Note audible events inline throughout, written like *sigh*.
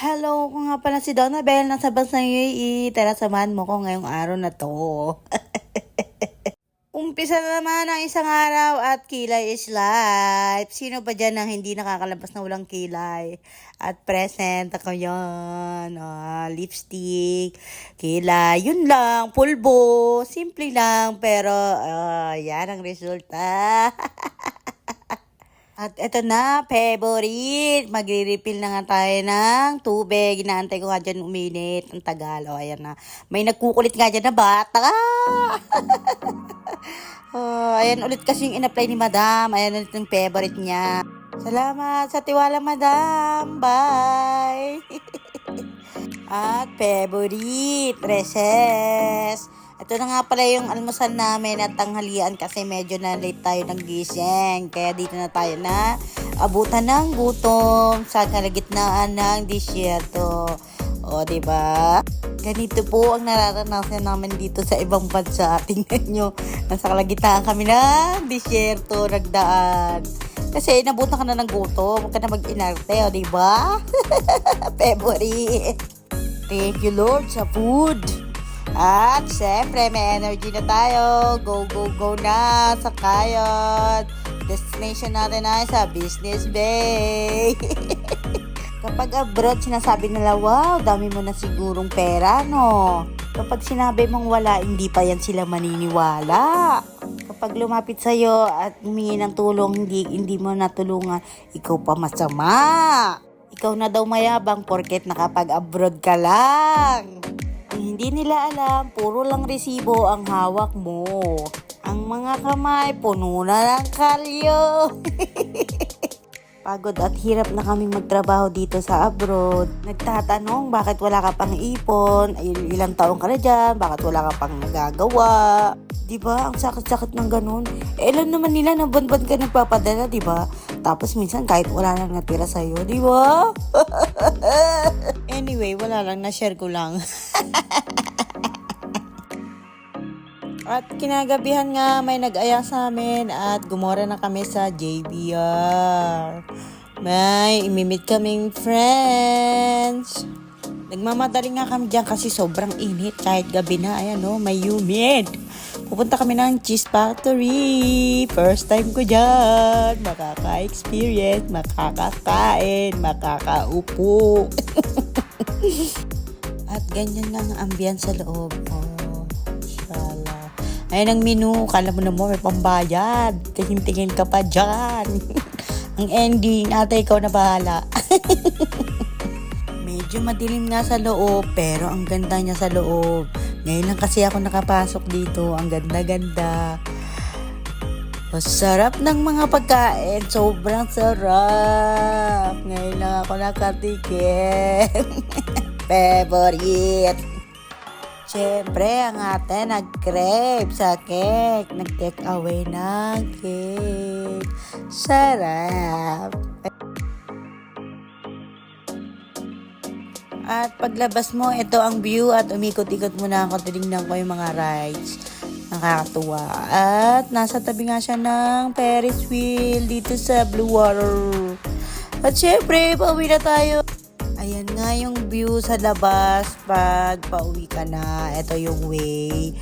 Hello, ko nga pala si Donna Bell. Nasa bansang UAE. Tara, samahan mo ko ngayong araw na to. *laughs* Umpisa na naman ang isang araw at kilay is life. Sino ba dyan ang hindi nakakalabas na walang kilay? At present ako yan. Ah, lipstick, kilay, yun lang. Pulbo, simple lang. Pero ah, yan ang resulta. *laughs* At eto na, favorite. Magre-refill na nga tayo ng tubig. Inaantay ko nga dyan uminit. Ang tagal. O, ayan na. May nagkukulit nga dyan na bata. *laughs* oh, ayan ulit kasi yung in-apply ni madam. Ayan ulit yung favorite niya. Salamat sa tiwala, madam. Bye. *laughs* At favorite, recess. Ito na nga pala yung almusal namin at tanghalian kasi medyo na late tayo ng gising. Kaya dito na tayo na abutan ng gutom sa kalagitnaan ng disyerto. O, di ba? Ganito po ang nararanasan namin dito sa ibang bansa. *laughs* Tingnan nyo, nasa kalagitnaan kami ng disyerto, nagdaan. Kasi nabutan ka na ng gutom, huwag ka na mag-inarte, o, di ba? *laughs* Favorite. Thank you, Lord, sa food. At syempre, may energy na tayo. Go, go, go na sa kayod. Destination natin ay sa Business Bay. *laughs* Kapag abroad, sinasabi nila, wow, dami mo na sigurong pera, no? Kapag sinabi mong wala, hindi pa yan sila maniniwala. Kapag lumapit sa'yo at humingi ng tulong, hindi, hindi mo natulungan, ikaw pa masama. Ikaw na daw mayabang porket nakapag-abroad ka lang. Hindi nila alam, puro lang resibo ang hawak mo. Ang mga kamay, puno na ng kalyo. *laughs* Pagod at hirap na kaming magtrabaho dito sa abroad. Nagtatanong bakit wala ka pang ipon, ilang taong ka na dyan, bakit wala ka pang nagagawa. Ba? Ang sakit-sakit ng ganun. Eh, alam naman nila na buwan-buwan ka nagpapadala, ba? Tapos minsan kahit wala nang natira sa'yo, di ba? *laughs* anyway, wala lang, na-share ko lang. At kinagabihan nga may nag-aya sa amin at gumora na kami sa JBR. May imimit kaming friends. Nagmamadali nga kami dyan kasi sobrang init kahit gabi na. Ayan o, may humid. Pupunta kami ng Cheese Factory. First time ko dyan. Makaka-experience, makakakain, makakaupo. *laughs* At ganyan lang ang ambience sa loob. Oh, shala. Ayun ang menu. Kala mo na mo, may pambayad. Tingin-tingin ka pa dyan. *laughs* ang ending, ate, ikaw na bahala. *laughs* Medyo madilim nga sa loob, pero ang ganda niya sa loob. Ngayon lang kasi ako nakapasok dito. Ang ganda-ganda. Masarap ng mga pagkain. Sobrang sarap. Ngayon lang ako nakatikim. *laughs* Favorite. Siyempre, ang ate nag-crave sa cake. Nag-take away ng cake. Sarap. At paglabas mo, ito ang view at umikot-ikot muna ako. Tinignan ko yung mga rides. Nakakatuwa. At nasa tabi nga siya ng Ferris wheel dito sa Blue Water. At syempre, pauwi na tayo. Ayan nga yung view sa labas pag pauwi ka na. Ito yung way.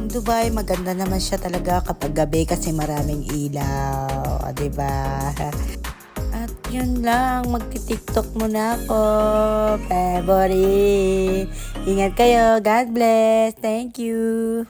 Ang Dubai, maganda naman siya talaga kapag gabi kasi maraming ilaw. ba? At yun lang, magti-tiktok muna ako. Favorite. Ingat kayo. God bless. Thank you.